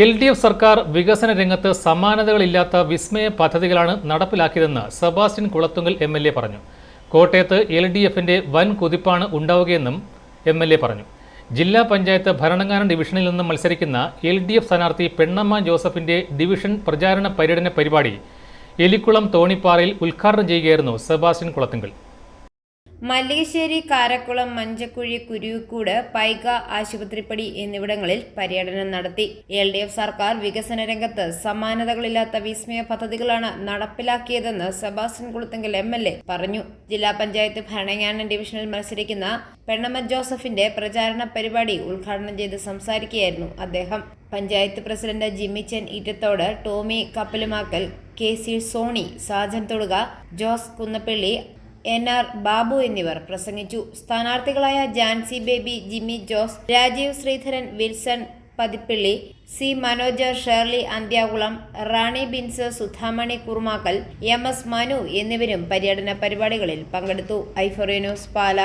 L D F സർക്കാർ വികസന രംഗത്ത് സമാനതകളില്ലാത്ത വിസ്മയ പദ്ധതികളാണ് നടപ്പിലാക്കിയതെന്ന് Sebastian Kulathunkal M L A പറഞ്ഞു. കോട്ടയത്ത് എൽ ഡി എഫിന്റെ വൻ കുതിപ്പാണ് ഉണ്ടാവുകയെന്നും എം എൽ എ പറഞ്ഞു. ജില്ലാ പഞ്ചായത്ത് ഭരണങ്ങാനം ഡിവിഷനിൽ നിന്ന് മത്സരിക്കുന്ന എൽ ഡി എഫ് സ്ഥാനാർത്ഥി പെണ്ണമ്മ ജോസഫിന്റെ ഡിവിഷൻ പ്രചാരണ പര്യടന പരിപാടി എലിക്കുളം തോണിപ്പാറയിൽ ഉദ്ഘാടനം ചെയ്യുകയായിരുന്നു സെബാസ്റ്റ്യൻ കുളത്തുങ്കൽ. മല്ലികശ്ശേരി കാരക്കുളം മഞ്ചക്കുഴി കുരുവിക്കൂട് പൈക ആശുപത്രിപ്പടി എന്നിവിടങ്ങളിൽ പര്യടനം നടത്തി. എൽ ഡി എഫ് സർക്കാർ വികസന രംഗത്ത് സമാനതകളില്ലാത്ത വിസ്മയ പദ്ധതികളാണ് നടപ്പിലാക്കിയതെന്ന് Sebastian Kulathunkal M L A പറഞ്ഞു. ജില്ലാ പഞ്ചായത്ത് ഭരണങ്ങാനം ഡിവിഷനിൽ മത്സരിക്കുന്ന പെണ്ണമ്മ ജോസഫിന്റെ പ്രചാരണ പരിപാടി ഉദ്ഘാടനം ചെയ്ത് സംസാരിക്കുകയായിരുന്നു അദ്ദേഹം. Panchayat president Jimmichan Eettathodu Tomy Kappalumakkal K C Sony Sajan Thoduka Jose Kunnappally N R Babu എന്നിവർ പ്രസംഗിച്ചു. സ്ഥാനാർത്ഥികളായ Jancy Baby Jimmy Jose Rajeev Sreedharan Wilson Pathippilly C Manoj Shirley Anthyakulam Rani Bins Sudhamani Kurmakkal M S Manu എന്നിവരും പര്യടന പരിപാടികളിൽ പങ്കെടുത്തു. ഐഫോറിയ news പാല.